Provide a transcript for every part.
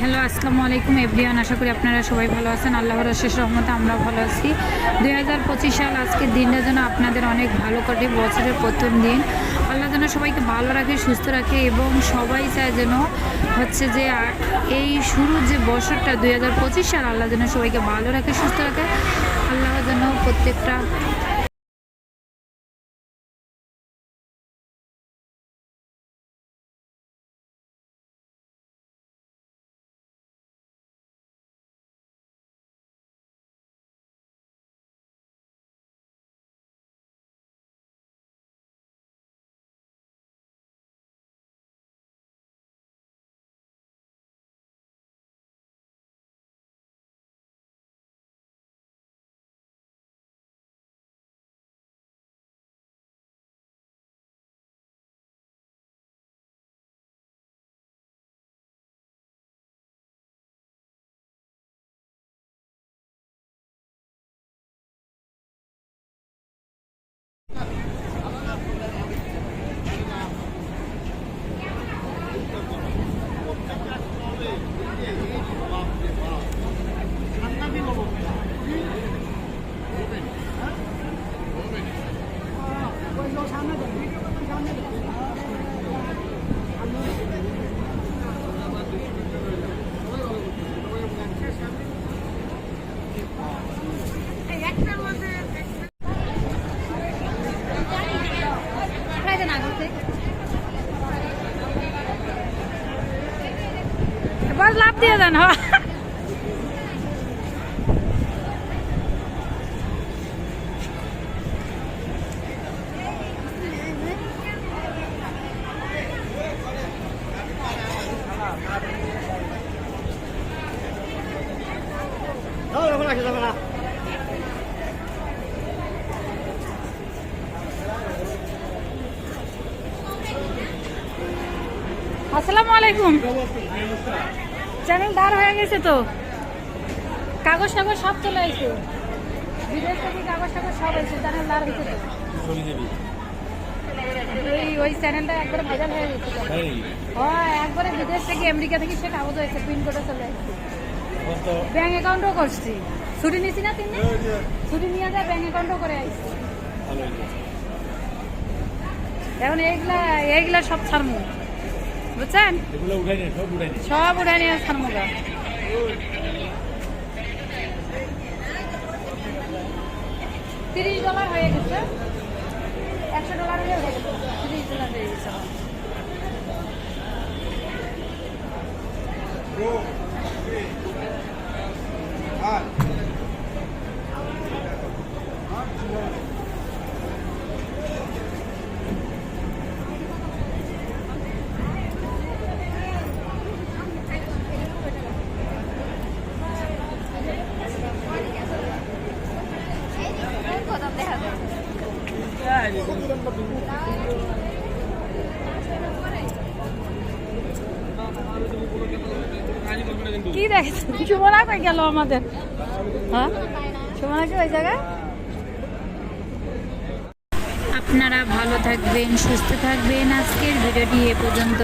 Hello, আসসালামু আলাইকুম everyone. আশা করি আপনারা সবাই ভালো আছেন। আল্লাহর শেষ রহমতে আমরা ভালো আছি। দুই হাজার পঁচিশ সাল আজকের দিনটা যেন আপনাদের অনেক ভালো কাটে, বছরের প্রথম দিন। আল্লাহ যেন সবাইকে ভালো রাখে, সুস্থ রাখে এবং সবাই চায় যেন হচ্ছে যে এই শুরুর যে বছরটা, দুই হাজার পঁচিশ সাল, আল্লাহ যেন সবাইকে ভালো রাখে, সুস্থ রাখে। আল্লাহ যেন প্রত্যেকটা লাভ দিয়ে দেন হ্যাঁ। আসসালামু আলাইকুম। চ্যানেল দাঁড় হয়ে গেছে তো। কাগজ টাগজ সব চলে আসছে বিদেশ থেকে কাগজ টাগজ সব এসে চ্যানেল দাঁড় হয়েছে তো। ওই ওই চ্যানেলটা একবারে ভাইরাল হয়ে গেছে হ্যাঁ। একবারে বিদেশ থেকে আমেরিকা থেকে সে কাগজ হয়েছে চলে আসছে। ব্যাংক অ্যাকাউন্টও করছি। ছুটি নিছি না তিন দিন? ছুটি নিয়ে ব্যাংক অ্যাকাউন্টও করে আসছি এখন এইগুলা এইগুলা সব ছাড়মু বুঝছেন? সব উঠাই নিয়ে আসতাম গা তিরিশ ডলার হয়ে গেছে। একশো ডলার হয়ে গেছে। তিরিশ ডলার হয়ে গেছে আমার। কি দেখছ? সুমনা কই গেল আমাদের? হ্যাঁ? সুমনা কি ওই আপনারা ভালো থাকবেন, সুস্থ থাকবেন। আজকের ভিডিওটি এ পর্যন্ত।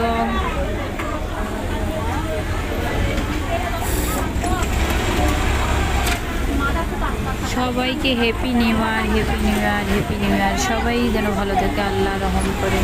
সবাইকে happy new year happy new year happy new year সবাই যেন ভালো থাকে, আল্লাহ রহম করে।